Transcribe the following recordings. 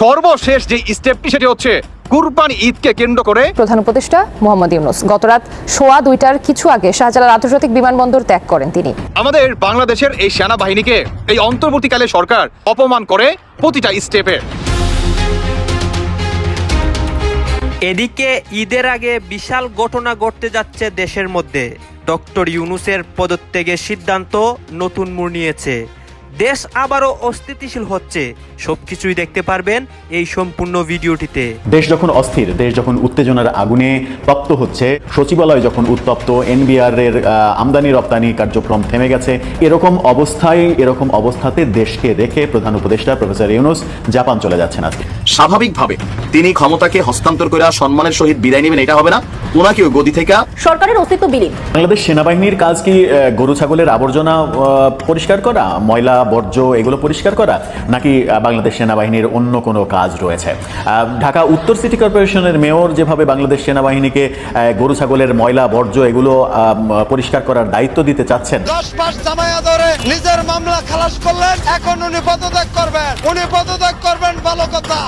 সর্বশেষ যে স্টেপটি সেটি হচ্ছে কুরবান ঈদকে কেন্দ্র করে প্রধান উপদেষ্টা মোহাম্মদ ইউনুস গতরাত সোয়া দুইটার কিছু আগে শাহজালাল আন্তর্জাতিক বিমানবন্দর ত্যাগ করেন তিনি। আমাদের বাংলাদেশের এই সেনাবাহিনীকে এই অন্তর্বর্তীকালে সরকার অপমান করে প্রতিটা স্টেপে এদিকে ঈদের আগে বিশাল ঘটনা ঘটতে যাচ্ছে দেশের মধ্যে। ডক্টর ইউনুসের পদত্যাগের সিদ্ধান্ত নতুন মোড় নিয়েছে। দেশ আবারও অস্থিতিশীল হচ্ছে। সবকিছুই দেখতে পারবেন এই সম্পূর্ণ ভিডিওটিতে। দেশ যখন অস্থির দেশ যখন উত্তেজনার আগুনে তপ্ত হচ্ছে সচিবালয় যখন উত্তপ্ত এনবিআর এর আমদানি রপ্তানি কার্যক্রম থেমে গেছে। এরকম অবস্থায় এরকম অবস্থাতে দেশকে রেখে প্রধান উপদেষ্টা প্রফেসর ইউনুস জাপান চলে যাচ্ছেন আজকে। স্বাভাবিকভাবে তিনি ক্ষমতাকে হস্তান্তর করে সম্মানের সহিত বিদায় নেবেন এটা হবে না? ওনাকেও গদি থেকে সরকারের অস্তিত্ব বিলীন। বাংলাদেশ সেনাবাহিনীর কাজ কি গরু ছাগলের আবর্জনা পরিষ্কার করা ময়লা বর্জ্য এগুলো পরিষ্কার করা নাকি বাংলাদেশ সেনাবাহিনীর অন্য কোনো কাজ রয়েছে? ঢাকা উত্তর সিটি কর্পোরেশনের মেয়র যেভাবে বাংলাদেশ সেনাবাহিনীকে গরু ছাগলের ময়লা বর্জ্য এগুলো আহ, পরিষ্কার করার দায়িত্ব দিতে চাচ্ছেন। দশ জামায়া ধরে নিজের মামলা খালাস করলেন এখন উনি পদত্যাগ করবেন। উনি পদত্যাগ করবেন ভালো কথা।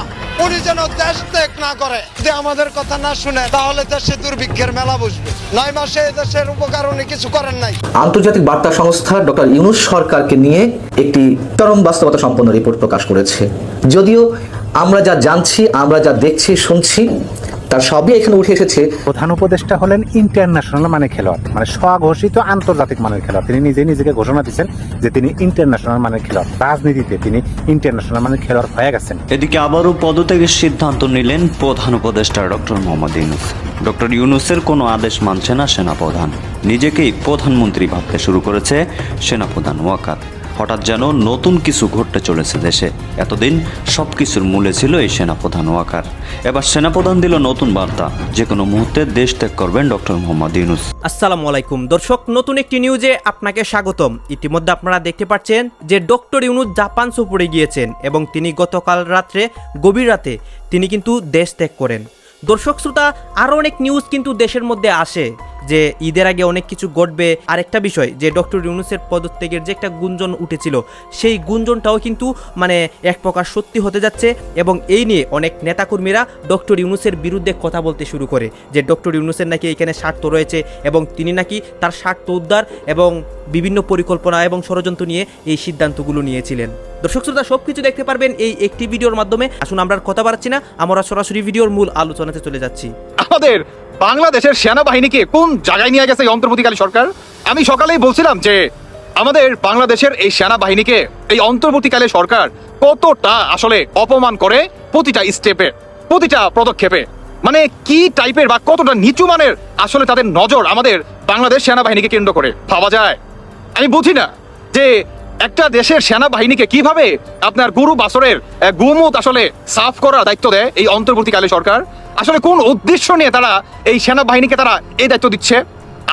উনি যেন দেশ ত্যাগ না করে। যদি আমাদের কথা না শুনে তাহলে দেশে দুর্ভিক্ষের মেলা বসবে। নয় মাসে এদেশের দেশের উপকার কিছু করেন নাই। আন্তর্জাতিক বার্তা সংস্থা ডক্টর ইউনুস সরকারকে নিয়ে একটি চরম বাস্তবতা সম্পন্ন রিপোর্ট প্রকাশ করেছে। যদিও আমরা যা জানছি আমরা যা দেখছি শুনছি তার সবই এখানে উঠে এসেছে। প্রধান উপদেষ্টা হলেন ইন্টারন্যাশনাল মানে খেলোয়াড় মানে স্বঘোষিত আন্তর্জাতিক মানের খেলোয়াড়। তিনি নিজে নিজেকে ঘোষণা দিচ্ছেন যে তিনি ইন্টারন্যাশনাল মানের খেলোয়াড়। রাজনীতিতে তিনি ইন্টারন্যাশনাল মানের খেলোয়াড় হয়ে গেছেন। এদিকে আবারও পদত্যাগের সিদ্ধান্ত নিলেন প্রধান উপদেষ্টা ডক্টর মোহাম্মদ ইউনুস। ডক্টর ইউনুসের কোনো আদেশ মানছে না সেনাপ্রধান। নিজেকেই প্রধানমন্ত্রী ভাবতে শুরু করেছে সেনাপ্রধান ওয়াকার হঠাৎ যেন নতুন কিছু ঘটতে চলেছে দেশে। এতদিন সব কিছুর মূলে ছিল এই সেনাপ্রধান ওয়াকার। এবার সেনাপ্রধান দিল নতুন বার্তা। যে কোনো মুহূর্তে দেশ ত্যাগ করবেন ডক্টর মোহাম্মদ ইউনুস। আসসালামু আলাইকুম। দর্শক, নতুন একটি নিউজে আপনাকে স্বাগতম। ইতিমধ্যে আপনারা দেখতে পাচ্ছেন যে ডক্টর ইউনুস জাপান সফরে গিয়েছেন এবং তিনি গতকাল রাত্রে, গভীর রাতে তিনি কিন্তু দেশ ত্যাগ করেন। দর্শক শ্রোতা আরও অনেক নিউজ কিন্তু দেশের মধ্যে আসে যে ঈদের আগে অনেক কিছু ঘটবে। আরেকটা বিষয়, যে ডক্টর ইউনুসের পদত্যাগের যে একটা গুঞ্জন উঠেছিল, সেই গুঞ্জনটাও কিন্তু মানে এক প্রকার সত্যি হতে যাচ্ছে এবং এই নিয়ে অনেক নেতাকর্মীরা ডক্টর ইউনুসের বিরুদ্ধে কথা বলতে শুরু করে যে ডক্টর ইউনুসের নাকি এখানে স্বার্থ রয়েছে এবং তিনি নাকি তার স্বার্থ উদ্ধার এবং বিভিন্ন পরিকল্পনা এবং ষড়যন্ত্র নিয়ে এই সিদ্ধান্তগুলো নিয়েছিলেন। দর্শক শ্রোতা সব কিছু দেখতে পারবেন এই একটি ভিডিওর মাধ্যমে। আসুন, আমরা আর কথা বাড়াচ্ছি না, আমরা সরাসরি ভিডিওর মূল আলোচনাতে চলে যাচ্ছি। আমাদের বাংলাদেশের সেনাবাহিনীকে কোন জায়গায় নিয়ে গেছে এই সরকার? আমি সকালেই বলছিলাম যে, আমাদের বাংলাদেশের এই সেনাবাহিনীকে এই অন্তর্বর্তীকালে সরকার কতটা আসলে অপমান করে প্রতিটা স্টেপে প্রতিটা পদক্ষেপে? মানে কি টাইপের বা কতটা নিচু মানের আসলে তাদের নজর আমাদের বাংলাদেশ সেনাবাহিনীকে কেন্দ্র করে? ভাবা যায়? আমি বুঝি না যে একটা দেশের সেনাবাহিনীকে কীভাবে আপনার গুরু বাসরের গুমুত আসলে সাফ করার দায়িত্ব দেয় এই অন্তর্বর্তীকালে সরকার? আসলে কোন উদ্দেশ্য নিয়ে তারা এই সেনাবাহিনীকে তারা এই দায়িত্ব দিচ্ছে?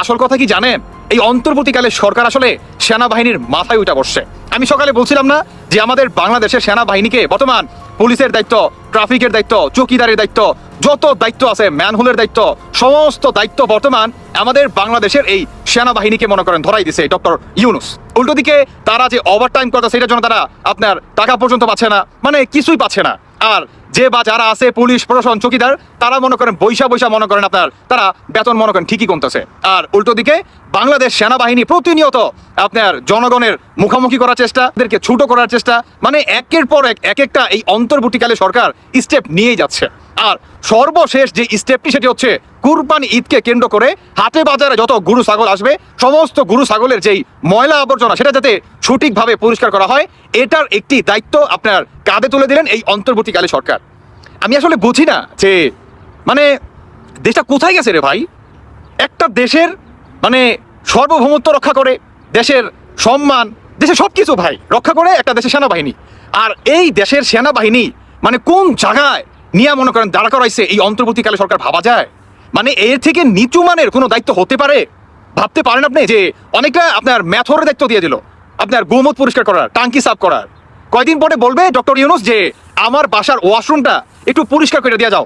আসল কথা কি জানেন এই অন্তর্বর্তীকালে সরকার আসলে সেনাবাহিনীর মাথায় উঠা বসছে। আমি সকালে বলছিলাম না যে আমাদের বাংলাদেশের সেনাবাহিনীকে বর্তমান পুলিশের দায়িত্ব, ট্রাফিকের দায়িত্ব, চৌকিদারের দায়িত্ব যত দায়িত্ব আছে ম্যানহোলের দায়িত্ব, সমস্ত দায়িত্ব বর্তমান আমাদের বাংলাদেশের এই সেনাবাহিনীকে মনে করেন ধরাই দিছে ডক্টর ইউনুস। উল্টো দিকে তারা যে ওভার টাইম সেটার জন্য তারা আপনার টাকা পর্যন্ত পাচ্ছে না মানে কিছুই পাচ্ছে না। আর যে বা যারা আছে পুলিশ, প্রশাসন, চৌকিদার, তারা মনে করেন বৈশা বৈশা মনে করেন আপনার, তারা বেতন মনে করেন ঠিকই কমতেছে। আর উল্টো দিকে বাংলাদেশ সেনাবাহিনী প্রতিনিয়ত আপনার জনগণের মুখোমুখি করার চেষ্টা এদেরকে ছোট করার চেষ্টা মানে একের পর এক এক একটা এই অন্তর্বর্তীকালে সরকার স্টেপ নিয়েই যাচ্ছে। আর সর্বশেষ যে স্টেপটি সেটি হচ্ছে কুরবানি ঈদকে কেন্দ্র করে হাটে বাজারে যত গরু, ছাগল আসবে, সমস্ত গরু, ছাগলের যেই ময়লা আবর্জনা সেটা যাতে সঠিকভাবে পরিষ্কার করা হয়, এটার একটি দায়িত্ব আপনার কাঁধে তুলে দিলেন এই অন্তর্বর্তীকালে সরকার। আমি আসলে বুঝি না যে মানে দেশটা কোথায় গেছে রে ভাই? একটা দেশের মানে সর্বভৌমত্ব রক্ষা করে, দেশের সম্মান, দেশের সব কিছু ভাই, রক্ষা করে একটা দেশের সেনাবাহিনী। আর এই দেশের সেনাবাহিনী মানে কোন জায়গায় নিয়ে মনে করেন দাঁড়া করাইছে, এই অন্তর্বর্তীকালে সরকার ভাবা যায়? মানে এর থেকে নিচু মানের কোনো দায়িত্ব হতে পারে? ভাবতে পারেন আপনি যে অনেকটা আপনার ম্যাথরের দায়িত্ব দিয়ে দিল। আপনার গোমত পরিষ্কার করার, টাঙ্কি সাফ করার। কয়দিন পরে বলবে, ডক্টর ইউনুস, যে আমার বাসার ওয়াশরুমটা একটু পরিষ্কার করে দিয়ে যাও।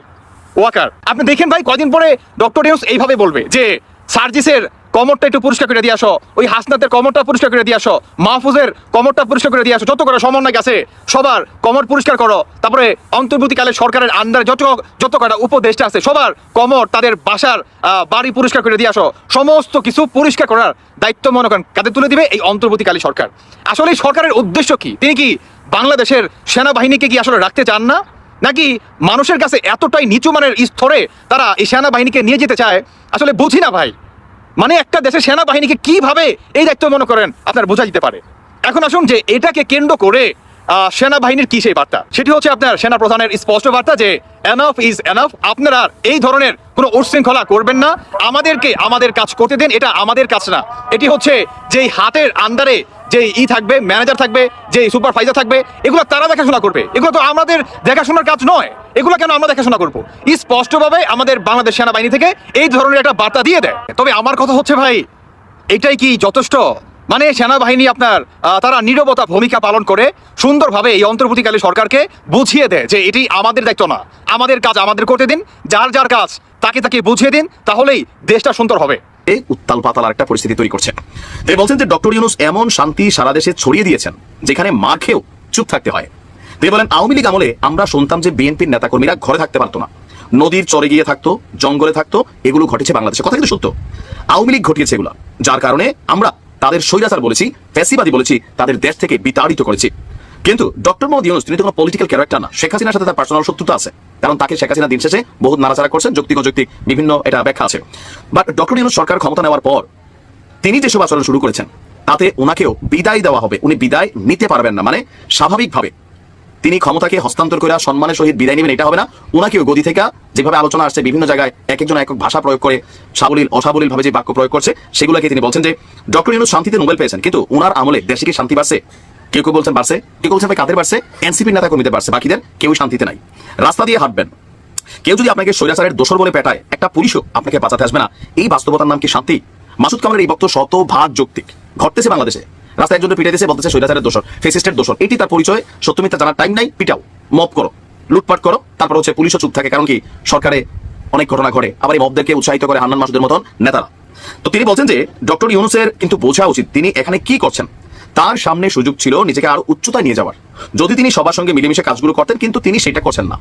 ওয়াকার। আপনি দেখেন ভাই, কয়দিন পরে ডক্টর ইউনুস এইভাবে বলবে যে সার্জিসের কমরটা একটু পরিষ্কার করে দিয়ে আসো। ওই হাসনাতের কমরটা পরিষ্কার করে দিয়ে আসো। মাহফুজের কমরটা পরিষ্কার করে দিয়ে আসো। যত করে সমন্বয় আছে সবার কমর পরিষ্কার করো। তারপরে অন্তর্বর্তীকালে সরকারের আন্ডারে যত যত কটা উপদেষ্টা আছে, সবার কমর তাদের বাসার বাড়ি পরিষ্কার করে দিয়ে আসো। সমস্ত কিছু পরিষ্কার করার দায়িত্ব মনে করেন কাদের তুলে দিবে এই অন্তর্বর্তীকালী সরকার। আসলে সরকারের উদ্দেশ্য কি? তিনি কি বাংলাদেশের সেনাবাহিনীকে কি আসলে রাখতে চান না? নাকি মানুষের কাছে এতটাই নিচু মানের স্তরে তারা এই সেনাবাহিনীকে নিয়ে যেতে চায়? আসলে বুঝি না ভাই। মানে একটা দেশের সেনাবাহিনীকে কীভাবে এই দায়িত্ব মনে করেন? আপনার বোঝা যেতে পারে। এখন আসুন যে এটাকে কেন্দ্র করে সেনাবাহিনীর কি সেই বার্তা? সেটি হচ্ছে আপনার সেনা প্রধানের স্পষ্ট বার্তা যে এনাফ ইজ এনাফ আপনারা এই ধরনের কোনো উশৃঙ্খলা করবেন না। আমাদেরকে আমাদের কাজ করতে দিন, এটা আমাদের কাজ না। এটি হচ্ছে যেই হাতের আন্ডারে যে ই থাকবে ম্যানেজার থাকবে, যে সুপারভাইজার থাকবে, এগুলো তারা দেখাশোনা করবে। এগুলো তো আমাদের দেখাশোনার কাজ নয়। এগুলো কেন আমরা দেখাশোনা করব? স্পষ্টভাবে আমাদের বাংলাদেশ সেনাবাহিনী থেকে এই ধরনের একটা বার্তা দিয়ে দেয়। তবে আমার কথা হচ্ছে ভাই, এটাই কি যথেষ্ট? মানে সেনাবাহিনী আপনার তারা নীরবতা ভূমিকা পালন করে, সুন্দরভাবে এই অন্তর্বর্তীকালী সরকারকে বুঝিয়ে দেয় যে এটি আমাদের দায়িত্ব না। আমাদের কাজ আমাদের করতে দিন, যার যার কাজ তাকে তাকে বুঝিয়ে দিন, তাহলেই দেশটা সুন্দর হবে। উত্তাল পাতাল একটা পরিস্থিতি তৈরি করছে। তিনি বলছেন যে ডক্টর ইউনুস এমন শান্তি সারা দেশে ছড়িয়ে দিয়েছেন, যেখানে মা খেয়েও চুপ থাকতে হয়। তিনি বলেন, আওয়ামী লীগ আমলে আমরা শুনতাম যে বিএনপির নেতাকর্মীরা ঘরে থাকতে পারতো না। নদীর চরে গিয়ে থাকতো, জঙ্গলে থাকতো, এগুলো ঘটেছে বাংলাদেশে। কথা কিন্তু সত্য। আওয়ামী লীগ ঘটিয়েছে এগুলো, যার কারণে আমরা তাদের স্বৈরাচার বলেছি, ফ্যাসিবাদী বলেছি, তাদের দেশ থেকে বিতাড়িত করেছি। কিন্তু ডক্টর মোহাম্মদ ইউনুস, তিনি তো কোনো পলিটিক্যাল ক্যারেক্টার না। শেখ হাসিনার সাথে তার পার্সোনাল শত্রুতা আছে। কারণ তাকে শেখ হাসিনা দিন শেষে বহুত নাড়াচাড়া করছেন, যৌক্তিক অযৌক্তিক বিভিন্ন এটা ব্যাখ্যা আছে। বাট ডক্টর ইউনুস সরকার ক্ষমতা নেওয়ার পর তিনি যেসব আচরণ শুরু করেছেন, তাতে ওনাকেও বিদায় দেওয়া হবে। উনি বিদায় নিতে পারবেন না। মানে স্বাভাবিকভাবে তিনি ক্ষমতাকে হস্তান্তর করে সম্মানের সহিত বিদায় নেবেন, এটা হবে না। ওনাকেও গদি থেকে যেভাবে আলোচনা আসছে, বিভিন্ন জায়গায় এক একজন এক ভাষা প্রয়োগ করে সাবলীল অসাবলীল ভাবে যে বাক্য প্রয়োগ করছে, সেগুলোকে তিনি বলছেন যে, ডক্টর ইউনুস শান্তিতে নোবেল পেয়েছেন, কিন্তু ওনার আমলে দেশে কি শান্তি বাড়ছে? কেউ কেউ বলছেন বাড়ছে, কেউ বলছেন ভাই কাদের বাড়ছে? এনসিপির নেতা কর্মীদের বাড়ছে, বাকিদের কেউ শান্তিতে নাই। রাস্তা দিয়ে হাঁটবেন। কেউ যদি আপনাকে স্বৈরাচারের দোষর বলে পেটায়, একটা পুলিশও আপনাকে বাঁচাতে আসবে না। এই বাস্তবতার নাম কি শান্তি? মাসুদ কামালের এই বক্তব্য শত ভাগ যৌক্তিক। ঘটতেছে বাংলাদেশে। রাস্তায় একজন পিটাইতেছে বলতেছে স্বৈরাচারের দোষর, ফেসিস্টের দোষর। এটি তার পরিচয়, সত্যমিথ্যা জানার টাইম নাই, পিটাও। মপ করো। লুটপাট করো। তারপর হচ্ছে পুলিশও চুপ থাকে, কারণ কি সরকারে অনেক ঘটনা ঘটে। আবার এই মবদেরকে উৎসাহিত করে হান্নান মাসুদের মতন নেতারা। তো তিনি বলছেন যে, ডক্টর ইউনুসের কিন্তু বোঝা উচিত তিনি এখানে কি করছেন। তার সামনে সুযোগ ছিল নিজেকে আরও উচ্চতায় নিয়ে যাওয়ার। যদি তিনি সবার সঙ্গে মিলেমিশে কাজগুলো করতেন, কিন্তু তিনি সেটা করছেন না।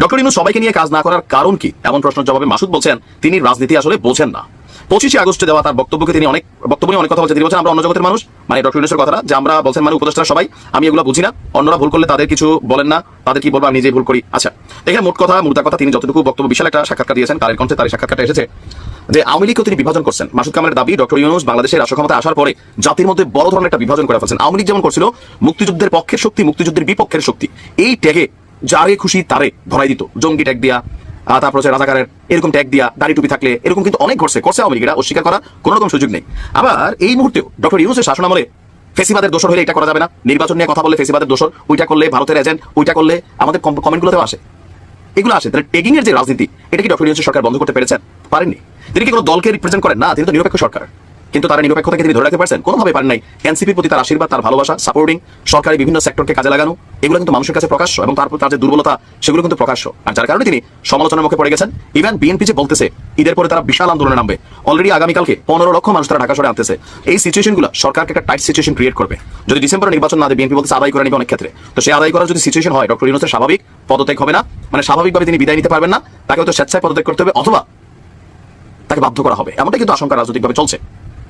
ডক্টর ইউনুস সবাইকে নিয়ে কাজ না করার কারণ কি? এমন প্রশ্নের জবাবে মাসুদ বলছেন, তিনি রাজনীতি আসলে বোঝেন না। পঁচিশে আগস্টে দেওয়া তার বক্তব্যকে তিনি অনেক বক্তব্য নিয়ে অনেক কথা বলছেন। তিনি বলছেন, আমরা অন্য জগতের মানুষ। মানে ডক্টর ইউনুসের কথাটা, যে আমরা বলছেন মানে উপদেষ্টা সবাই, আমি এগুলো বুঝি না। অন্যরা ভুল করলে তাদের কিছু বলেন না। তাদের কি বলব? আমি নিজেই ভুল করি। আচ্ছা এখানে মোট কথা মুদ্রা কথা, তিনি যতটুকু বক্তব্য বিশাল একটা সাক্ষাৎকার দিয়েছেন কালের কণ্ঠে তার সাক্ষাৎকারটা এসেছে। যে আওয়ামী লীগকে তিনি বিভাজন করছেন। মাসুদ কামালের দাবি, ডক্টর ইউনুস বাংলাদেশের রাষ্ট্র ক্ষমতা আসার পরে জাতির মধ্যে বড় ধরনের একটা বিভাজন করে ফেলছেন। আওয়ামী লীগ যেমন করছিল, মুক্তিযুদ্ধের পক্ষের শক্তি, মুক্তিযুদ্ধের বিপক্ষের শক্তি, এই ট্যাগে যারে খুশি তারে ধরাই দিত। জঙ্গি ট্যাগ দিয়া তারপর হচ্ছে রাজাকারের এরকম ট্যাগ দিয়া, দাড়ি টুপি থাকলে এরকম কিন্তু অনেক ঘটছে। করছে আওয়ামী লীগেরা, অস্বীকার করা কোনো রকম সুযোগ নেই। আবার এই মুহূর্তেও ডক্টর ইউনুসের শাসন আমলে ফেসিবাদের দোষর হলে এটা করা যাবে না। নির্বাচন নিয়ে কথা বলে ফেসিবাদের দোষর, ওইটা করলে ভারতের এজেন্ট ওইটা করলে আমাদের কমেন্টগুলোতেও আসে। এগুলো আসে। তাহলে টেকিং এর যে রাজনীতি, এটা কি ডক্টর ইউনুস সরকার বন্ধ করতে পেরেছেন? পারেননি? তিনি কি কোনো দলকে রিপ্রেজেন্ট করেন? না, তিনি তো নিরপেক্ষ সরকার। কিন্তু তারা নিরপেক্ষতাকে তিনি ধরে রাখতে পারছেন? কোনোভাবে পারেন নাই। এনসিপির প্রতি তার আশীর্বাদ, তার ভালোবাসা সাপোর্টিং সরকারি বিভিন্ন সেক্টরকে কাজে লাগানো, এগুলো কিন্তু মানুষের কাছে প্রকাশ্য এবং তারপর তার যে দুর্বলতা, সেগুলো কিন্তু প্রকাশ্য। আর যার কারণে তিনি সমালোচনার মুখে পড়ে গেছেন। ইভেন বিএনপি যে বলতেছে, ঈদের পরে তারা বিশাল আন্দোলনে নামবে। অলরেডি আগামীকালকে পনেরো লক্ষ মানুষ তারা ঢাকা শহরে আনতেছে। এই সিচুয়েশনগুলো সরকারকে একটা টাইট সিচুয়েশন ক্রিয়েট করবে। যদি ডিসেম্বরে নির্বাচন না দেয় বিএনপি বলতে আদায় করে নিবে অনেক ক্ষেত্রে। তো সেই আদায় করার যদি সিচুয়েশন হয় ডক্টর ইউনুসের স্বাভাবিক পদত্যাগ হবে না। মানে স্বাভাবিকভাবে তিনি বিদায় নিতে পারবেন না। তাকে হয়তো স্বেচ্ছায় পদত্যাগ করতে হবে, অথবা তাকে বাধ্য করা হবে। এমনটা কিন্তু আশঙ্কা রাজনৈতিকভাবে চলছে।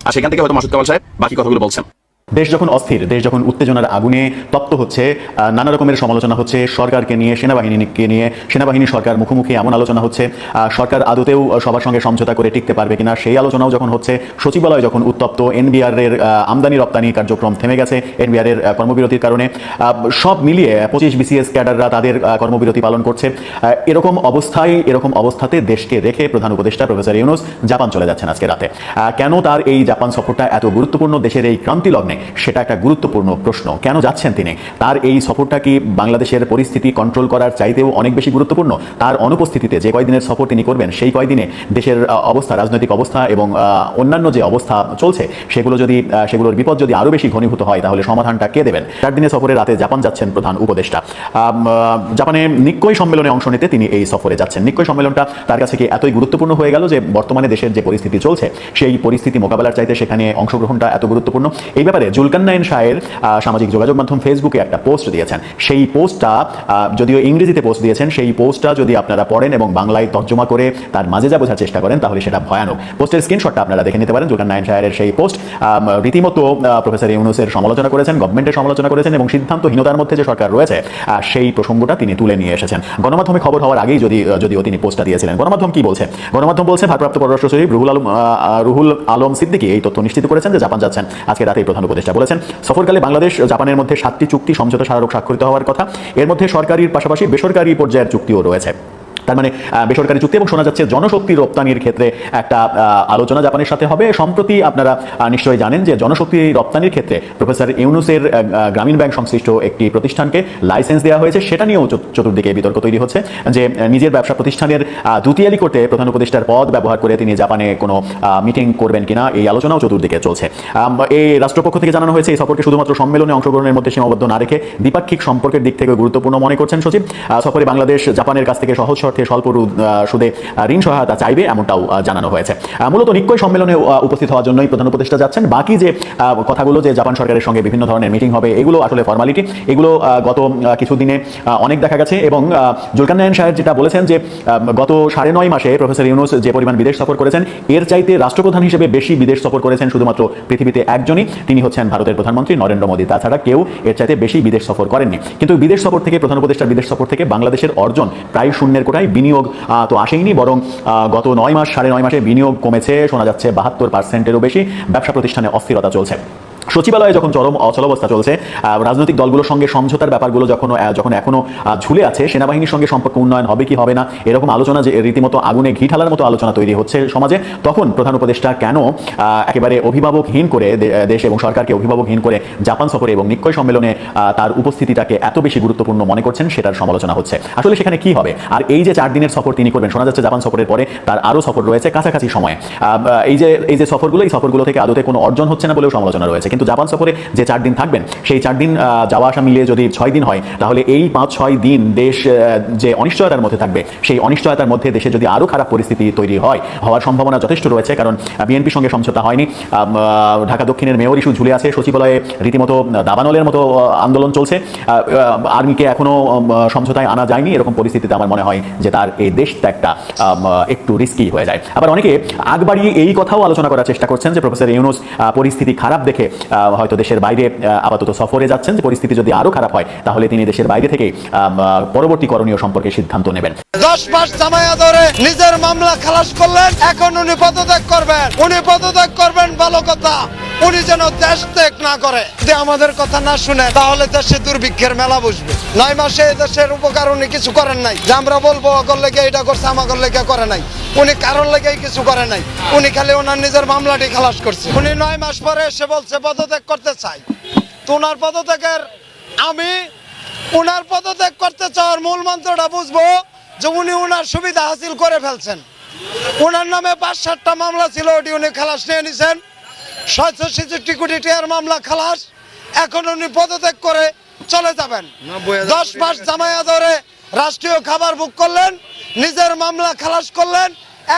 আর সেখান থেকে হয়তো মাসুদ কামাল সাহেব বাকি কথাগুলো বলছেন। দেশ যখন অস্থির, দেশ যখন উত্তেজনার আগুনে তপ্ত হচ্ছে নানা রকমের সমালোচনা হচ্ছে, সরকারকে নিয়ে, সেনাবাহিনীকে নিয়ে, সেনাবাহিনী সরকার মুখোমুখি এমন আলোচনা হচ্ছে সরকার আদতেও সবার সঙ্গে সমঝোতা করে টিকতে পারবে কিনা, সেই আলোচনাও যখন হচ্ছে, সচিবালয় যখন উত্তপ্ত এনবিআর এর আমদানি রপ্তানি কার্যক্রম থেমে গেছে এনবিআর এর কর্মবিরতির কারণে সব মিলিয়ে পঁচিশ বিসিএস ক্যাডাররা তাদের কর্মবিরতি পালন করছে এরকম অবস্থায়, এরকম অবস্থাতে দেশকে রেখে প্রধান উপদেষ্টা প্রফেসর ইউনুস জাপান চলে যাচ্ছেন আজকে রাতে। কেন তার এই জাপান সফরটা এত গুরুত্বপূর্ণ, দেশের এই ক্রান্তি লগ্নে? সেটা একটা গুরুত্বপূর্ণ প্রশ্ন। কেন যাচ্ছেন তিনি? তার এই সফরটা কি বাংলাদেশের পরিস্থিতি কন্ট্রোল করার চাইতেও অনেক বেশি গুরুত্বপূর্ণ? তার অনুপস্থিতিতে যে কয়দিনের সফর তিনি করবেন, সেই কয়দিনে দেশের অবস্থা, রাজনৈতিক অবস্থা এবং অন্যান্য যে অবস্থা চলছে, সেগুলো যদি সেগুলোর বিপদ যদি আরও বেশি ঘনীভূত হয়, তাহলে সমাধানটা কে দেবেন? চার দিনের সফরে রাতে জাপান যাচ্ছেন প্রধান উপদেষ্টা। জাপানে নিক্কই সম্মেলনে অংশ নিতে তিনি এই সফরে যাচ্ছেন। নিক্কই সম্মেলনটা তার কাছে কি এতই গুরুত্বপূর্ণ হয়ে গেল যে বর্তমানে দেশের যে পরিস্থিতি চলছে, সেই পরিস্থিতি মোকাবেলার চাইতে সেখানে অংশগ্রহণটা এত গুরুত্বপূর্ণ? এই ব্যাপারে জুলকান্নায়ন শাহের সামাজিক যোগাযোগ মাধ্যম ফেসবুকে একটা পোস্ট দিয়েছেন। সেই পোস্টটা যদিও ইংরেজিতে পোস্ট দিয়েছেন, সেই পোস্টটা যদি আপনারা পড়েন এবং বাংলায় তর্জমা করে তার মাঝে যা বোঝার চেষ্টা করেন, তাহলে সেটা ভয়ানক। পোস্টের স্ক্রিনশটটা আপনারা দেখে নিতে পারেন জুলকান্নায়ন শাহের সেই পোস্ট। রীতিমতো প্রফেসর ইউনুসের সমালোচনা করেছেন গভর্নমেন্টের সমালোচনা করেছেন এবং সিদ্ধান্তহীনতার মধ্যে যে সরকার রয়েছে সেই প্রসঙ্গটা তিনি তুলে নিয়ে এসেছেন। গণমাধ্যমে খবর হওয়ার আগেই যদি যদিও তিনি পোস্টটা দিয়েছিলেন। গণমাধ্যম কি বলছে? গণমাধ্যম বলছে, ভারপ্রাপ্ত পররাষ্ট্র সচিব রুহুল আলম রুহুল আলম সিদ্দিকী এই তথ্য নিশ্চিত করেছেন যে জাপান যাচ্ছেন। আজকে রাতেই প্রধান উপদেষ্টা বলেছেন। সফরকালে বাংলাদেশ জাপানের মধ্যে সাতটি চুক্তি সমঝোতা স্মারক স্বাক্ষরিত হওয়ার কথা। এর মধ্যে সরকারির পাশাপাশি বেসরকারি পর্যায়ের চুক্তিও রয়েছে। তার মানে বেসরকারি চুক্তি এবং শোনা যাচ্ছে জনশক্তি রপ্তানির ক্ষেত্রে একটা আলোচনা জাপানের সাথে হবে। সম্প্রতি আপনারা নিশ্চয়ই জানেন যে জনশক্তি রপ্তানির ক্ষেত্রে প্রফেসর ইউনুসের গ্রামীণ ব্যাংক সংশ্লিষ্ট একটি প্রতিষ্ঠানকে লাইসেন্স দেওয়া হয়েছে। সেটা নিয়েও চতুর্দিকে বিতর্ক তৈরি হচ্ছে যে নিজের ব্যবসা প্রতিষ্ঠানের আহ, দুতিয়ালি করতে প্রধান উপদেষ্টার পদ ব্যবহার করে তিনি জাপানে কোনো মিটিং করবেন কিনা এই আলোচনাও চতুর্দিকে চলছে। এই রাষ্ট্রপক্ষ থেকে জানানো হয়েছে এই সফরকে শুধুমাত্র সম্মেলনে অংশগ্রহণের মধ্যে সীমাবদ্ধ না রেখে দ্বিপাক্ষিক সম্পর্কের দিক থেকে গুরুত্বপূর্ণ মনে করছেন সচিব। সফরে বাংলাদেশ জাপানের কাছ থেকে সহজ শর্তে স্বল্প রু- সুদে ঋণ সহায়তা চাইবে এমনটাও জানানো হয়েছে। মূলত নিক্কই সম্মেলনে উপস্থিত হওয়ার জন্যই প্রধান উপদেষ্টা যাচ্ছেন। বাকি যে কথাগুলো যে জাপান সরকারের সঙ্গে বিভিন্ন ধরনের মিটিং হবে, এগুলো আসলে ফর্মালিটি। এগুলো গত কিছুদিনে অনেক দেখা গেছে এবং জুলকান্নায়ন সাহেব যেটা বলেছেন যে গত সাড়ে নয় মাসে প্রফেসর ইউনুস যে পরিমাণ বিদেশ সফর করেছেন, এর চাইতে রাষ্ট্রপ্রধান হিসেবে বেশি বিদেশ সফর করেছেন শুধুমাত্র পৃথিবীতে একজনই। তিনি হচ্ছেন ভারতের প্রধানমন্ত্রী নরেন্দ্র মোদী। তাছাড়া কেউ এর চাইতে বেশি বিদেশ সফর করেননি। কিন্তু বিদেশ সফর থেকে, প্রধান উপদেষ্টার বিদেশ সফর থেকে বাংলাদেশের অর্জন প্রায় শূন্যের কোটায় বিনিয়োগ আহ, তো আসেইনি বরং গত নয় মাস সাড়ে নয় মাসে বিনিয়োগ কমেছে শোনা যাচ্ছে বাহাত্তর পার্সেন্টেরও বেশি। ব্যবসা প্রতিষ্ঠানে অস্থিরতা চলছে। সচিবালয়ে যখন চরম অচলাবস্থা চলছে রাজনৈতিক দলগুলোর সঙ্গে সমঝোতার ব্যাপারগুলো যখন যখন এখনও ঝুলে আছে, সেনাবাহিনীর সঙ্গে সম্পর্ক উন্নয়ন হবে কি হবে না, এরকম আলোচনা যে রীতিমতো আগুনে ঘি ঢালার মতো আলোচনা তৈরি হচ্ছে সমাজে, তখন প্রধান উপদেষ্টা কেন একেবারে অভিভাবকহীন করে দেশ এবং সরকারকে অভিভাবকহীন করে জাপান সফরে এবং নিক্কয় সম্মেলনে তার উপস্থিতিটাকে এত বেশি গুরুত্বপূর্ণ মনে করছেন সেটার সমালোচনা হচ্ছে। আসলে সেখানে কি হবে? আর এই যে চার দিনের সফর তিনি করবেন, শোনা যাচ্ছে জাপান সফরের পরে তার আরও সফর রয়েছে কাছাকাছি সময়ে। এই যে এই যে সফরগুলো, এই সফরগুলো থেকে আদতে কোনো অর্জন হচ্ছে না বলেও সমালোচনা রয়েছে। কিন্তু জাপান সফরে যে চার দিন থাকবেন সেই চার দিন যাওয়া আসা মিলিয়ে যদি ছয় দিন হয় তাহলে এই পাঁচ ছয় দিন দেশ যে অনিশ্চয়তার মধ্যে থাকবে সেই অনিশ্চয়তার মধ্যে দেশে যদি আরও খারাপ পরিস্থিতি তৈরি হয় হওয়ার সম্ভাবনা যথেষ্ট রয়েছে কারণ বিএনপির সঙ্গে সমঝোতা হয়নি ঢাকা দক্ষিণের মেয়র ইস্যু ঝুলে আছে সচিবালয়ে রীতিমতো দাবানলের মতো আন্দোলন চলছে আর্মিকে এখনও আম, আহ, সমঝোতায় আনা যায়নি এরকম পরিস্থিতিতে আমার মনে হয় যে তার এই দেশ ত্যাগটা একটু রিস্কি হয়ে যায়। আবার অনেকে আগ বাড়িয়ে এই কথাও আলোচনা করার চেষ্টা করছেন যে প্রফেসর ইউনুস পরিস্থিতি খারাপ দেখে হয়তো দেশের বাইরে আপাতত সফরে যাচ্ছেন। যে পরিস্থিতি যদি আরও খারাপ হয়, তাহলে তিনি দেশের বাইরে থেকে পরবর্তী করণীয় সম্পর্কে সিদ্ধান্ত নেবেন। দশ মাস জামায়া ধরে নিজের মামলা খালাস করলেন, এখন উনি পদত্যাগ করবেন। উনি পদত্যাগ করবেন ভালো কথা। উনি যেন দেশ ত্যাগ না করে। যদি আমাদের কথা না শুনে তাহলে দেশে দুর্ভিক্ষের মেলা বসবে। নয় মাসে দেশের উপকার উনি কিছু করেন নাই। যে আমরা বলব, অগর লেগে এটা করছে, আমাগর লেগে করে নাই। উনি কারোর লেগেই কিছু করে নাই। উনি খালি ওনার নিজের মামলাটি খালাস করছে। উনি নয় মাস পরে এসে বলছে পদত্যাগ করতে চাই। তো ওনার পদত্যাগের আমি উনার পদত্যাগ করতে চাওয়ার মূল মন্ত্রটা বুঝব যে উনি উনার সুবিধা হাসিল করে ফেলছেন। উনার নামে পাঁচ সাতটা মামলা ছিল ওটি উনি খালাস নিয়ে নিছেন। ছয়শো ছেষট্টি কোটি টাকার মামলা খালাস। এখন উনি পদত্যাগ করে চলে যাবেন। দশ মাস জামায়া ধরে রাষ্ট্রীয় খাবার বুক করলেন নিজের মামলা খালাস করলেন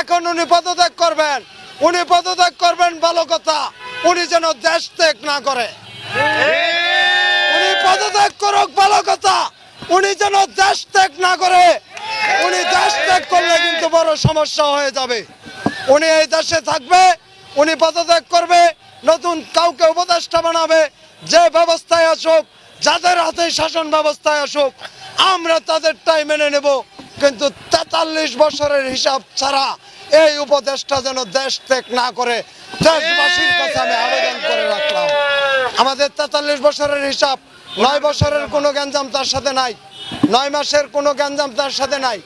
এখন উনি পদত্যাগ করবেন। উনি পদত্যাগ করবেন, ভালো কথা। উনি যেন দেশ ত্যাগ না করে। উনি পদত্যাগ করুক, ভালো কথা। উনি যেন দেশ ত্যাগ না করে। উনি দেশ ত্যাগ করলে কিন্তু বড় সমস্যা হয়ে যাবে। উনি এই দেশে থাকবে, উনি পদত্যাগ করবে, নতুন কাউকে উপদেষ্টা বানাবে। যে ব্যবস্থায় আসুক, যাদের হাতে শাসন ব্যবস্থায় আসুক, আমরা তাদেরটাই মেনে নেব। কিন্তু তেতাল্লিশ বছরের হিসাব ছাড়া এই উপদেশটা যেন দেশ ত্যাগ না করে, দেশবাসীর কাছে আমি আবেদন করে রাখলাম। আমাদের তেতাল্লিশ বছরের হিসাব, নয় বছরের কোনো গ্যাঞ্জাম তার সাথে নাই, নয় মাসের কোনো গ্যাঞ্জাম তার সাথে নাই,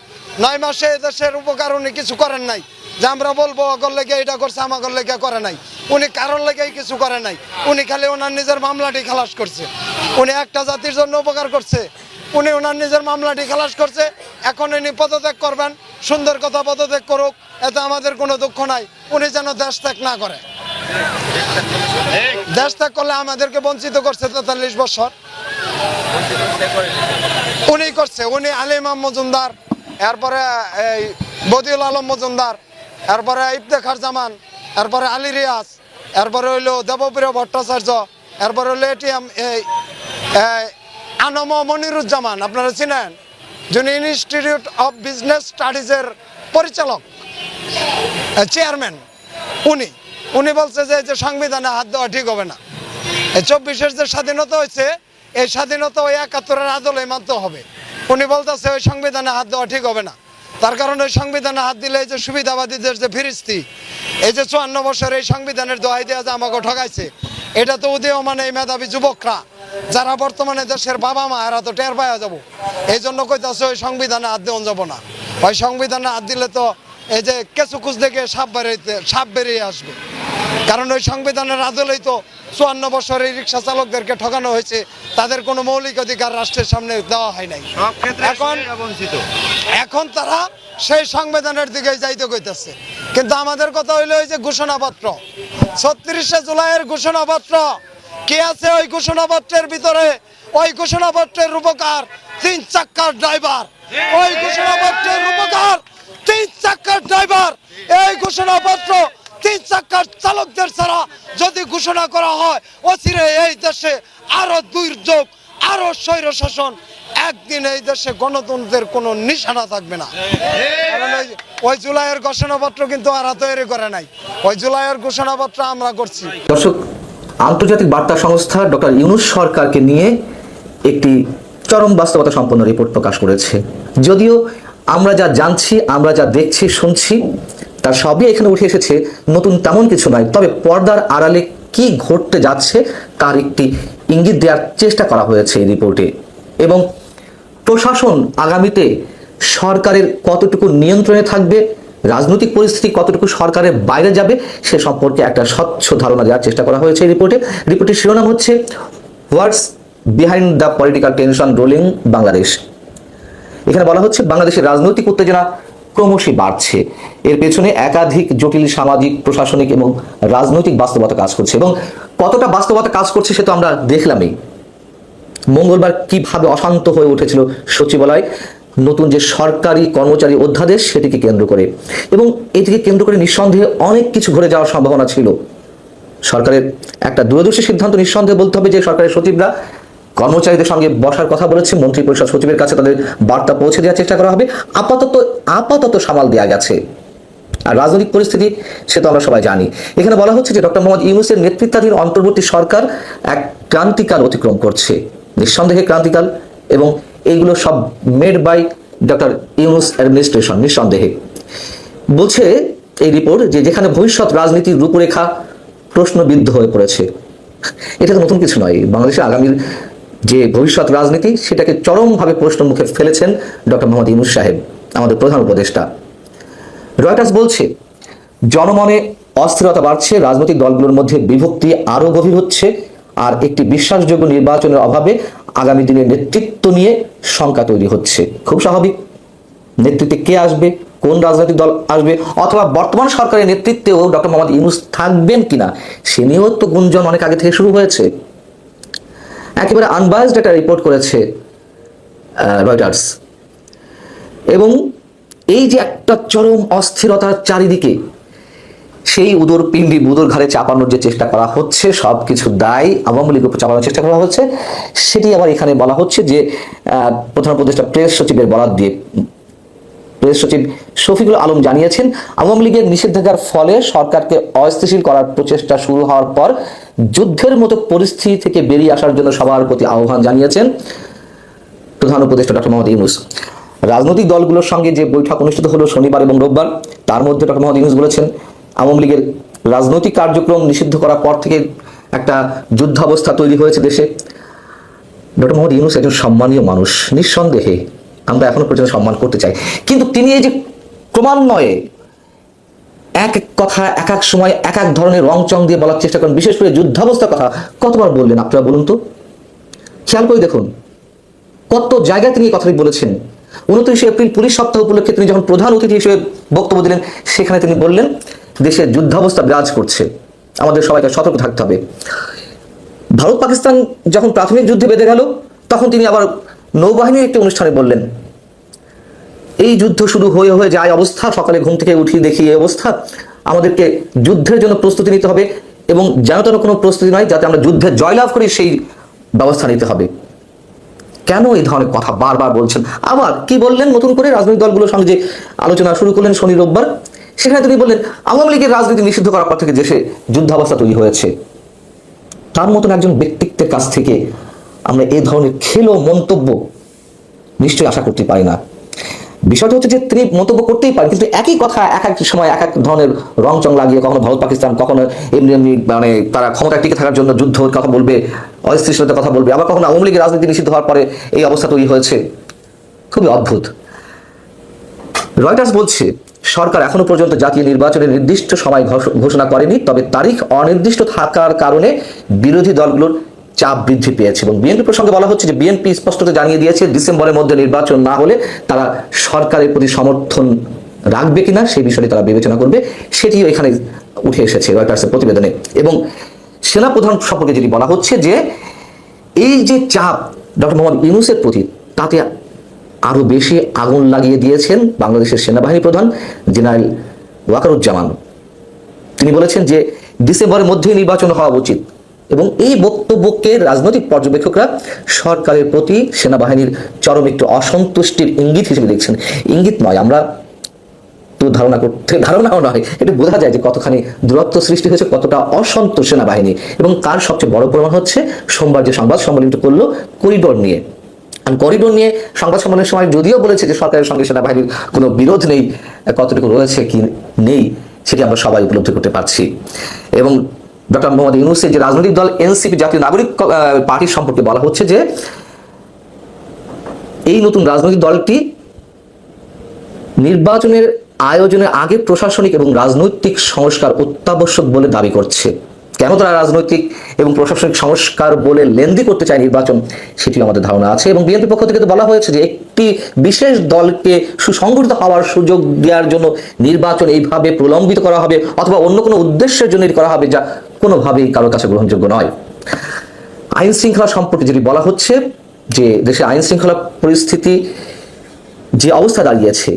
নয় মাসে দেশের উপকার উনি কিছু করেন নাই। যে আমরা বলব, অগর লেগে এটা করছে, আমাগর লেগে করে নাই। উনি কারোর লেগেই কিছু করে নাই। উনি খালি ওনার নিজের মামলাটি খালাস করছে। উনি একটা জাতির জন্য উপকার করছে। উনি ওনার নিজের মামলাটি খালাস করছে। এখন উনি পদত্যাগ করবেন। সুন্দর কথা পদত্যাগ করুক, এতে আমাদের কোনো দুঃখ নাই। উনি যেন দেশ ত্যাগ না করে। দেশ ত্যাগ করলে আমাদেরকে বঞ্চিত করছে তেতাল্লিশ বছর। উনি করছে। উনি আলিমাম মজুমদার, এরপরে এই বদিউল আলম মজুমদার, এরপরে ইফতেখার জামান, এরপরে আলী রিয়াজ, এরপরে হইল দেবপ্রিয় ভট্টাচার্য, এরপরে হইল এটিএম এই আনম মনিরুজ্জামান, আপনারা চিনেন? যিনি ইনস্টিটিউট অফ বিজনেস স্টাডিজের পরিচালক চেয়ারম্যান উনি উনি বলছে যে যে সংবিধানে হাত দেওয়া ঠিক হবে না। এই চব্বিশের যে স্বাধীনতা হয়েছে, এই স্বাধীনতা ওই একাত্তরের আদলে মানতে হবে। উনি বলতেছে, ওই সংবিধানে হাত দেওয়া ঠিক হবে না। তার কারণে ওই সংবিধানে হাত দিলে এই যে সুবিধাবাদীদের যে ফিরিস্তি, এই যে চুয়ান্ন বছর এই সংবিধানের দোহাই দেওয়া যে আমাকে ঠকাইছে এটা তো উদীয়মান এই মেধাবী যুবকরা যারা বর্তমানে দেশের বাবা মা এরা তো টের পাওয়া যাব। এই জন্য কইতাছে ওই সংবিধানে হাত দেওয়া যাব না। ওই সংবিধানে হাত দিলে তো এই যে কেঁচু কুচ দেখে সাপ বেরিয়ে সাপ বেরিয়ে আসবে। কারণ ওই সংবিধানের আদলেই তো চুয়ান্ন বছরের রিক্সা চালকদেরকে ঠকানো হয়েছে তাদের কোনো মৌলিক অধিকার রাষ্ট্রের সামনে দেওয়া হয় নাই। এখন এখন তারা সেই সংবিধানের দিকে যাইতে কইতেছে। কিন্তু আমাদের কথা হইল ওই যে ঘোষণাপত্র। ছত্রিশে জুলাইয়ের ঘোষণাপত্র। কি আছে ওই ঘোষণাপত্রের ভিতরে? ওই ঘোষণাপত্রের রূপকার তিন চাক্কার ড্রাইভার। ওই ঘোষণাপত্রের রূপকার তিন চাক্কার ড্রাইভার। এই ঘোষণাপত্র তিন চাক্কার চালকদের ছাড়া যদি ঘোষণা করা হয়, অচিরে এই দেশে আরও দুর্যোগ আরও স্বৈর শাসন, একদিন এই দেশে গণতন্ত্রের কোনো নিশানা থাকবে না। কারণ ওই- জুলাইয়ের ঘোষণাপত্র কিন্তু আর তৈরি করে নাই। ওই জুলাইয়ের ঘোষণাপত্র আমরা করছি। দর্শক, আন্তর্জাতিক বার্তা সংস্থা ডক্টর ইউনুস সরকারকে নিয়ে একটি চরম বাস্তবতা সম্পন্ন রিপোর্ট প্রকাশ করেছে। যদিও আমরা যা জানছি, আমরা যা দেখছি, শুনছি তার সবই এখানে উঠে এসেছে। নতুন তেমন কিছু নয়, তবে পর্দার আড়ালে কি ঘটতে যাচ্ছে, তার একটি ইঙ্গিত দেওয়ার চেষ্টা করা হয়েছে এই রিপোর্টে। এবং প্রশাসন আগামীতে সরকারের কতটুকু নিয়ন্ত্রণে থাকবে, রাজনৈতিক পরিস্থিতি কতটুকু সরকারের বাইরে যাবে, সে সম্পর্কে একটা স্বচ্ছ ধারণা দেওয়ার চেষ্টা করা হয়েছে এই রিপোর্টে। রিপোর্টের শিরোনাম হচ্ছে what's behind the political tension roiling Bangladesh এখানে বলা হচ্ছে, বাংলাদেশের রাজনৈতিক উত্তেজনা ক্রমশই বাড়ছে। এর পেছনে একাধিক জটিল সামাজিক, প্রশাসনিক এবং রাজনৈতিক বাস্তবতা কাজ করছে এবং কতটা বাস্তবতা কাজ করছে সে তো আমরা দেখলামই। মঙ্গলবার কীভাবে অশান্ত হয়ে উঠেছিল সচিবালয়, নতুন যে সরকারি কর্মচারী অধ্যাদেশ সেটিকে কেন্দ্র করে এবং এটিকে কেন্দ্র করে নিঃসন্দেহে অনেক কিছু ঘুরে যাওয়ার সম্ভাবনা ছিল। সরকারের একটা দূরদর্শী সিদ্ধান্ত নিঃসন্দেহে বলতে হবে যে সরকারের সচিবরা কর্মচারীদের সঙ্গে বসার কথা বলেছে মন্ত্রী পরিষদ সচিবের কাছে তাদের বার্তা পৌঁছে দেওয়ার চেষ্টা করা হবে। আপাতত আপাতত সামাল দেওয়া গেছে। আর রাজনৈতিক পরিস্থিতি, সে তো আমরা সবাই জানি। এখানে বলা হচ্ছে যে ডক্টর মোহাম্মদ ইউনুসের নেতৃত্বাধীন অন্তর্বর্তী সরকার এক ক্রান্তিকাল অতিক্রম করছে। নিঃসন্দেহে ক্রান্তিকাল এবং এইগুলো সব made by doctor Yunus administration, নিঃসন্দেহে। বলছে এই রিপোর্ট যে যেখানে ভবিষ্যৎ রাজনীতির রূপরেখা প্রশ্নবিদ্ধ হয়ে পড়েছে। এটা তো নতুন কিছু নয়। বাংলাদেশে আগামীর যে ভবিষ্যৎ রাজনীতি, সেটাকে চরমভাবে প্রশ্নের মুখে ফেলেছেন ডক্টর মোহাম্মদ ইউনুস সাহেব, আমাদের প্রধান উপদেষ্টা। রয়টার্স বলছে, জনমনে অস্থিরতা বাড়ছে, রাজনৈতিক দলগুলোর মধ্যে বিভক্তি আরও গভীর হচ্ছে, আর একটি বিশ্বাসযোগ্য নির্বাচনের অভাবে আগামী দিনে নেতৃত্ব নিয়ে শঙ্কা তৈরি হচ্ছে। খুব স্বাভাবিক। নেতৃত্বে কে আসবে? কোন রাজনৈতিক দল আসবে? অথবা বর্তমান সরকারের নেতৃত্বেও ডক্টর মোহাম্মদ ইউনুস থাকবেন কিনা? সে নিয়েও তো গুঞ্জন অনেক আগে থেকে শুরু হয়েছে। একেবারে আনবায়াসড একটা রিপোর্ট করেছে রয়টার্স এবং এই যে একটা চরম অস্থিরতার চারিদিকে, সেই উদর পিণ্ডি বুদর ঘাড়ে চাপানোর যে চেষ্টা করা হচ্ছে সব কিছু দায় আওয়ামী লীগের উপর চাপানোর চেষ্টা করা হচ্ছে। সেটি আবার এখানে বলা হচ্ছে যে প্রধান উপদেষ্টা প্রেস সচিবের বরাদ দিয়ে প্রেস সচিব শফিকুল আলম জানিয়েছেন, আওয়ামী লীগের নিষেধাজ্ঞার ফলে সরকারকে অস্থিতিশীল করার প্রচেষ্টা শুরু হওয়ার পর যুদ্ধের মতো পরিস্থিতি থেকে বেরিয়ে আসার জন্য সবার প্রতি আহ্বান জানিয়েছেন প্রধান উপদেষ্টা ডক্টর মোহাম্মদ ইউনুস। রাজনৈতিক দলগুলোর সঙ্গে যে বৈঠক অনুষ্ঠিত হলো শনিবার এবং রোববার, তার মধ্যে ডক্টর মোহাম্মদ ইউনুস বলেছেন, আওয়ামী লীগের রাজনৈতিক কার্যক্রম নিষিদ্ধ করার পর থেকে একটা যুদ্ধাবস্থা তৈরি হয়েছে দেশে। ডক্টর মোহাম্মদ ইউনুস একজন সম্মানীয় মানুষ, নিঃসন্দেহে আমরা এখনও পর্যন্ত সম্মান করতে চাই। কিন্তু তিনি এই যে ক্রমান্বয়ে এক এক কথা, এক এক সময়, এক এক ধরনের রং চং দিয়ে বলার চেষ্টা করেন, বিশেষ করে যুদ্ধাবস্থার কথা কতবার বললেন আপনারা বলুন তো? খেয়াল করে দেখুন, কত জায়গায় তিনি এই কথাটি বলেছেন। উনত্রিশে এপ্রিল পুলিশ সপ্তাহ উপলক্ষে তিনি যখন প্রধান অতিথি হিসেবে বক্তব্য দিলেন, সেখানে তিনি বললেন দেশে যুদ্ধাবস্থা বিরাজ করছে। আমাদের সবাইকে সতর্ক থাকতে হবে। ভারত পাকিস্তান যখন প্রাথমিক যুদ্ধে বেঁধে গেল, তখন তিনি আবার নৌবাহিনীর একটি অনুষ্ঠানে বললেন, এই যুদ্ধ শুরু হয়ে হয়ে যায়, অবস্থা। সকালে ঘুম থেকে উঠি দেখি এই অবস্থা। আমাদেরকে যুদ্ধের জন্য প্রস্তুতি নিতে হবে এবং যেন তেন কোনো প্রস্তুতি নয়, যাতে আমরা যুদ্ধে জয়লাভ করি, সেই ব্যবস্থা নিতে হবে। কেন এই ধরনের কথা বারবার বলছেন? আবার কি বললেন নতুন করে রাজনৈতিক দলগুলোর সঙ্গে যে আলোচনা শুরু করলেন শনি রোববার? সেখানে তিনি বললেন, আওয়ামী লীগের রাজনীতি নিষিদ্ধ করার পর থেকে দেশে যুদ্ধাবস্থা তৈরি হয়েছে। তার মতন একজন ব্যক্তিত্বের কাছ থেকে আমরা এই ধরনের খেলো মন্তব্য নিশ্চয়ই আশা করতে পারি না। বিষয়টা হচ্ছে যে তিনি মন্তব্য করতেই পারেন, কিন্তু একই কথা এক এক সময় এক এক ধরনের রং চং লাগিয়ে কখনো ভারত, পাকিস্তান, কখনো এমনি এমনি মানে তারা ক্ষমতায় টিকে থাকার জন্য যুদ্ধ, কথা বলবে অস্থিতিশীলতার কথা বলবে, আবার কখনো আওয়ামী লীগের রাজনীতি নিষিদ্ধ হওয়ার পরে এই অবস্থা তৈরি হয়েছে। খুবই অদ্ভুত। রয়টার্স বলছে, সরকার এখনও পর্যন্ত জাতীয় নির্বাচনের নির্দিষ্ট সময় ঘোষ- ঘোষণা করেনি, তবে তারিখ অনির্দিষ্ট থাকার কারণে বিরোধী দলগুলোর চাপ বৃদ্ধি পেয়েছে এবং বিএনপি প্রসঙ্গে বলা হচ্ছে যে বিএনপি স্পষ্টত জানিয়ে দিয়েছে, ডিসেম্বরের মধ্যে নির্বাচন না হলে তারা সরকারের প্রতি সমর্থন রাখবে কিনা সেই বিষয়টি তারা বিবেচনা করবে, সেটিও এখানে উঠে এসেছে রয়টার্সের প্রতিবেদনে। এবং সেনাপ্রধান সম্পর্কে যেটি বলা হচ্ছে যে, এই যে চাপ ডক্টর মোহাম্মদ ইউনুসের প্রতি, তাতে আরও বেশি আগুন লাগিয়ে দিয়েছেন বাংলাদেশের সেনাবাহিনী প্রধান জেনারেল ওয়াকারুজ্জামান। তিনি বলেছেন যে, ডিসেম্বরের মধ্যেই নির্বাচন হওয়া উচিত। এবং এই বক্তব্যকে রাজনৈতিক পর্যবেক্ষকরা সরকারের প্রতি সেনাবাহিনীর চরম একটু অসন্তুষ্টির ইঙ্গিত হিসেবে দেখছেন। ইঙ্গিত নয়, আমরা তো ধারণা করতে ধারণাও নয়, এটা বোঝা যায় যে কতখানি দূরত্ব সৃষ্টি হয়েছে, কতটা অসন্তোষ সেনাবাহিনী। এবং তার সবচেয়ে বড় প্রমাণ হচ্ছে সোমবার যে সংবাদ সম্মেলনটি করল করিডোর নিয়ে। করিডোর নিয়ে সংবাদ সম্মেলনের সময় যদিও বলেছে যে সরকারের সঙ্গে সেনাবাহিনীর কোনো বিরোধ নেই, কতটুকু রয়েছে কি নেই, সেটি আমরা সবাই উপলব্ধি করতে পারছি। এবং ডক্টর মোহাম্মদ ইউনুসের যে রাজনৈতিক দল এনসিপি জাতীয় নাগরিক পার্টির সম্পর্কে বলা হচ্ছে যে এই নতুন রাজনৈতিক দলটি নির্বাচনের আয়োজনের আগে প্রশাসনিক এবং রাজনৈতিক সংস্কার অত্যাবশ্যক বলে দাবি করছে। কেন তারা রাজনৈতিক এবং প্রশাসনিক সংস্কার বলে লেন্দি করতে চায় নির্বাচন সেটি আমাদের ধারণা আছে এবং বিএনপি পক্ষ থেকে তো বলা হয়েছে যে একটি বিশেষ দলকে সুসংগঠিত হওয়ার সুযোগ দেওয়ার জন্য নির্বাচন এইভাবে প্রলম্বিত করা হবে অথবা অন্য কোনো উদ্দেশ্যের জন্য করা হবে যা কোনোভাবেই কারোর কাছে গ্রহণযোগ্য নয়। আইন শৃঙ্খলা সম্পর্কে যেটি বলা হচ্ছে যে দেশে আইন শৃঙ্খলা পরিস্থিতি যে অবস্থা দাঁড়িয়েছে,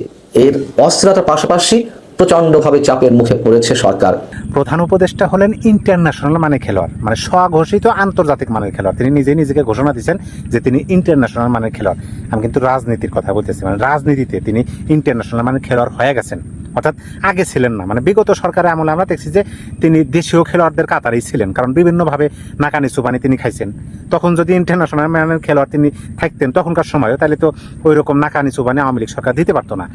এর অস্থিরতার পাশাপাশি প্রচন্ডভাবে চাপের মুখে পড়েছে সরকার। প্রধান উপদেষ্টা হলেন ইন্টারন্যাশনাল মানে খেলোয়াড় মানে স্বঘোষিত আন্তর্জাতিক মানের খেলোয়াড়। তিনি নিজে নিজেকে ঘোষণা দিচ্ছেন যে তিনি ইন্টারন্যাশনাল মানের খেলোয়াড়। আমি কিন্তু রাজনীতির কথা বলতেছি মানে রাজনীতিতে তিনি ইন্টারন্যাশনাল মানের খেলোয়াড় হয়ে গেছেন। অর্থাৎ আগে ছিলেন না মানে বিগত সরকারের আমলে আমরা দেখছি যে তিনি দেশীয় খেলোয়াড়দের কাতারেই ছিলেন, কারণ বিভিন্নভাবে নাকানি চুপানি তিনি খাইছেন। তখন যদি ইন্টারন্যাশনাল মানের খেলোয়াড় তিনি থাকতেন তখনকার সময়ও তাহলে তো ওই রকম নাকানি চুপানি আওয়ামী লীগ সরকার দিতে পারতো না।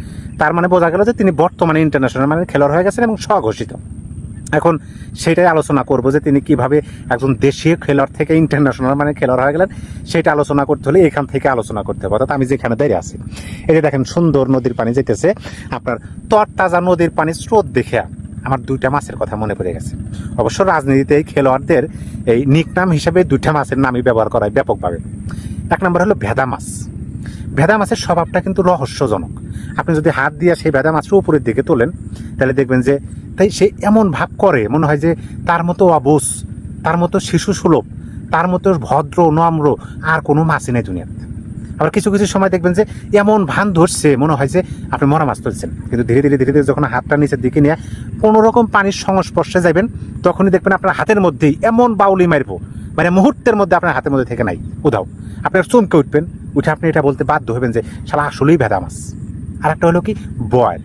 তার মানে বোঝা গেল যে তিনি বর্তমানে ইন্টারন্যাশনাল মানের খেলোয়াড় হয়ে গেছেন এবং স্বঘোষিত। এখন সেটাই আলোচনা করব যে তিনি কীভাবে একজন দেশীয় খেলোয়াড় থেকে ইন্টারন্যাশনাল মানে খেলোয়াড় হয়ে গেলেন, সেটা আলোচনা করতে হলে এখান থেকে আলোচনা করতে হবে। অর্থাৎ আমি যেখানে দাঁড়িয়ে আছি। এই যে দেখেন, সুন্দর নদীর পানি যেতেছে আপনার তরতাজা নদীর পানির স্রোত দেখে আমার দুইটা মাছের কথা মনে পড়ে গেছে। অবশ্য রাজনীতিতে এই খেলোয়াড়দের এই নিকনাম হিসেবে দুইটা মাছের নামই ব্যবহার করা হয় ব্যাপকভাবে। এক নম্বর হলো ভেদা মাছ। ভেদা মাছের স্বভাবটা কিন্তু রহস্যজনক। আপনি যদি হাত দিয়ে সেই ভেদা মাছটা উপরের দিকে তোলেন, তাহলে দেখবেন যে তাই সে এমন ভাব করে, মনে হয় যে তার মতো অবুস তার মতো শিশু সুলভ, তার মতো ভদ্র, নম্র, আর কোনো মাছই নেই দুনিয়াতে। আবার কিছু কিছু সময় দেখবেন যে এমন ভান ধরছে, মনে হয় যে আপনি মরা মাছ তুলছেন কিন্তু ধীরে ধীরে ধীরে ধীরে যখন হাতটা নিচের দিকে নিয়ে কোনো রকম পানির সংস্পর্শে যাবেন তখনই দেখবেন আপনার হাতের মধ্যেই এমন বাউলি মারবো মানে মুহূর্তের মধ্যে আপনার হাতের মধ্যে থেকে নাই। উধাও। আপনার চমকে উঠবেন, উঠে আপনি এটা বলতে বাধ্য হবেন যে শালা আসলেই ভেদা মাছ। আর একটা হলো কি, বয়েল।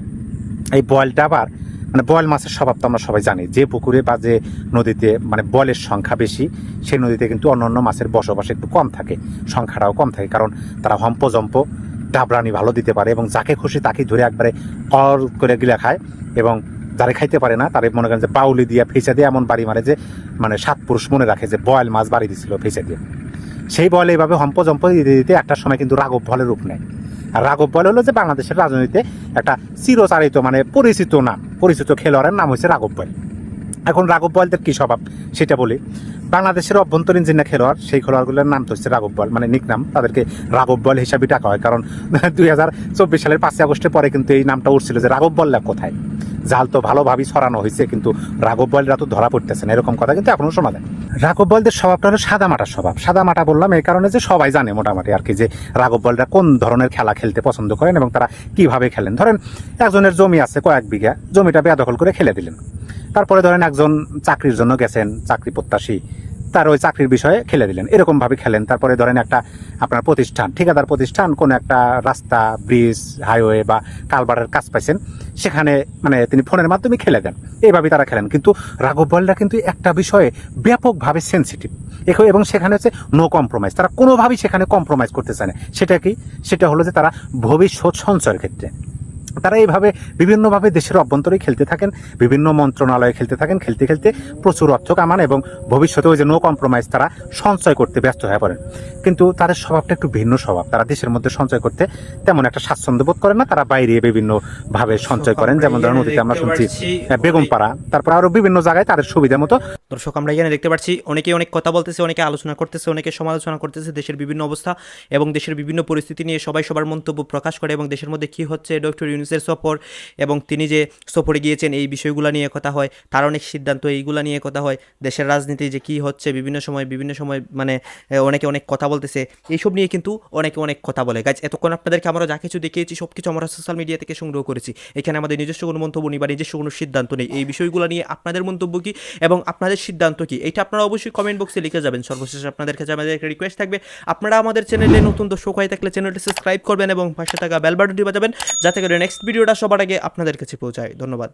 এই বয়েলটা আবার মানে বয়েল মাছের স্বভাব তো আমরা সবাই জানি। যে পুকুরে বা যে নদীতে মানে বয়েলের সংখ্যা বেশি, সেই নদীতে কিন্তু অন্য অন্য মাছের বসবাস একটু কম থাকে, সংখ্যাটাও কম থাকে। কারণ তারা হম্প জম্প ডাবরানি ভালো দিতে পারে এবং যাকে খুশি তাকে ধরে একবারে কর করে গিলা খায় এবং যারা খাইতে পারে না, তারা মনে করেন যে বাউলি দিয়া ফেঁচা দিয়ে এমন বাড়ি মারে যে মানে সাত পুরুষ মনে রাখে যে বয়েল মাছ বাড়ি দিছিল ফেঁচা দিয়ে। সেই বল এইভাবে হম্প জম্প দিতে দিতে একটা সময় কিন্তু রাঘব ভলের রূপ নেয়। আর রাঘব বল হলো যে বাংলাদেশের রাজনীতিতে একটা চিরচারিত মানে পরিচিত নাম, পরিচিত খেলোয়াড়ের নাম হচ্ছে রাঘব বল। এখন রাঘব বয়ালদের কী স্বভাব সেটা বলি। বাংলাদেশের অভ্যন্তরীণ যে খেলোয়াড়, সেই খেলোয়াড়গুলোর নাম তো হচ্ছে রাঘব বল মানে নিক নাম তাদেরকে রাঘব বল হিসাবে ডাকা হয়। কারণ দুই হাজার চব্বিশ সালের পাঁচই আগস্টের পরে কিন্তু এই নামটা উঠছিল যে রাঘব বল্লা কোথায়? জাল তো ভালোভাবেই ছড়ানো হয়েছে, কিন্তু রাঘব বলরা তো ধরা পড়তেছে না, এরকম কথা কিন্তু এখনও শোনা যায়। রাঘব বলদের স্বভাবটা হলো সাদা মাটার স্বভাব। সাদা মাটা বললাম এই কারণে যে সবাই জানে মোটামুটি আর কি যে রাঘব বলরা কোন ধরনের খেলা খেলতে পছন্দ করেন এবং তারা কীভাবে খেলেন। ধরেন একজনের জমি আছে কয়েক বিঘা, জমিটা বেদখল করে খেলে দিলেন। তারপরে ধরেন একজন চাকরির জন্য গেছেন, চাকরি প্রত্যাশী, তার ওই চাকরির বিষয়ে খেলে দিলেন। এরকমভাবে খেলেন। তারপরে ধরেন একটা আপনার প্রতিষ্ঠান, ঠিকাদার প্রতিষ্ঠান, কোন একটা রাস্তা, ব্রিজ, হাইওয়ে বা কালবারের কাজ পাইছেন। সেখানে মানে তিনি ফোনের মাধ্যমে খেলে দেন এইভাবে তারা খেলেন। কিন্তু রাঘব বলরা কিন্তু একটা বিষয়ে ব্যাপকভাবে সেন্সিটিভ এবং সেখানে হচ্ছে নো কম্প্রোমাইজ তারা কোনোভাবেই সেখানে কম্প্রোমাইজ করতে চায় না। সেটা কি? সেটা হলো যে তারা ভবিষ্যৎ সঞ্চয়ের ক্ষেত্রে। তারা এইভাবে বিভিন্নভাবে দেশের অভ্যন্তরে খেলতে থাকেন বিভিন্ন মন্ত্রণালয়ে খেলতে থাকেন খেলতে খেলতে প্রচুর অর্থ কামান এবং ভবিষ্যতে ওই যে নো কম্প্রোমাইজ তারা সঞ্চয় করতে ব্যস্ত হয়ে পড়েন। কিন্তু তাদের স্বভাবটা একটু ভিন্ন স্বভাব। তারা দেশের মধ্যে সঞ্চয় করতে তেমন একটা স্বাচ্ছন্দ্য বোধ করেন না তারা বাইরে বিভিন্নভাবে সঞ্চয় করেন। যেমন ধরেন অতীতে আমরা শুনছি বেগমপাড়া তারপর আরও বিভিন্ন জায়গায় তাদের সুবিধা মতো দর্শক আমরা এখানে দেখতে পাচ্ছি অনেকে অনেক কথা বলতেছে অনেকে আলোচনা করতেছে অনেকে সমালোচনা করতেছে দেশের বিভিন্ন অবস্থা এবং দেশের বিভিন্ন পরিস্থিতি নিয়ে সবাই সবার মন্তব্য প্রকাশ করে এবং দেশের মধ্যে কী হচ্ছে ডক্টর ইউনুসের সফর এবং তিনি যে সফরে গিয়েছেন এই বিষয়গুলো নিয়ে কথা হয়, তার অনেক সিদ্ধান্ত এইগুলা নিয়ে কথা হয়, দেশের রাজনীতি যে কী হচ্ছে, বিভিন্ন সময় বিভিন্ন সময় মানে অনেকে অনেক কথা বলতেছে, এইসব নিয়ে কিন্তু অনেকে অনেক কথা বলে। গাছ এতক্ষণ আপনাদেরকে আমরা যা কিছু দেখিয়েছি সব কিছু আমরা সোশ্যাল মিডিয়া থেকে সংগ্রহ করেছি। এখানে আমাদের নিজস্ব কোনো মন্তব্য নেই বা নিজস্ব কোনো সিদ্ধান্ত নেই। এই বিষয়গুলো নিয়ে আপনাদের মন্তব্য কি এবং আপনাদের সিদ্ধান্ত কি? এটা আপনারা অবশ্যই কমেন্ট বক্সে লিখে যাবেন। সর্বশেষ আপনাদের কাছে আমাদের একটা রিকোয়েস্ট থাকবে, আপনারা আমাদের চ্যানেলে নতুন দর্শক হয়ে থাকলে চ্যানেলটি সাবস্ক্রাইব করবেন এবং পাশে থাকা বেল বাটনটি বাজাবেন, যাতে করে নেক্সট ভিডিওটা সবার আগে আপনাদের কাছে পৌঁছায়। ধন্যবাদ।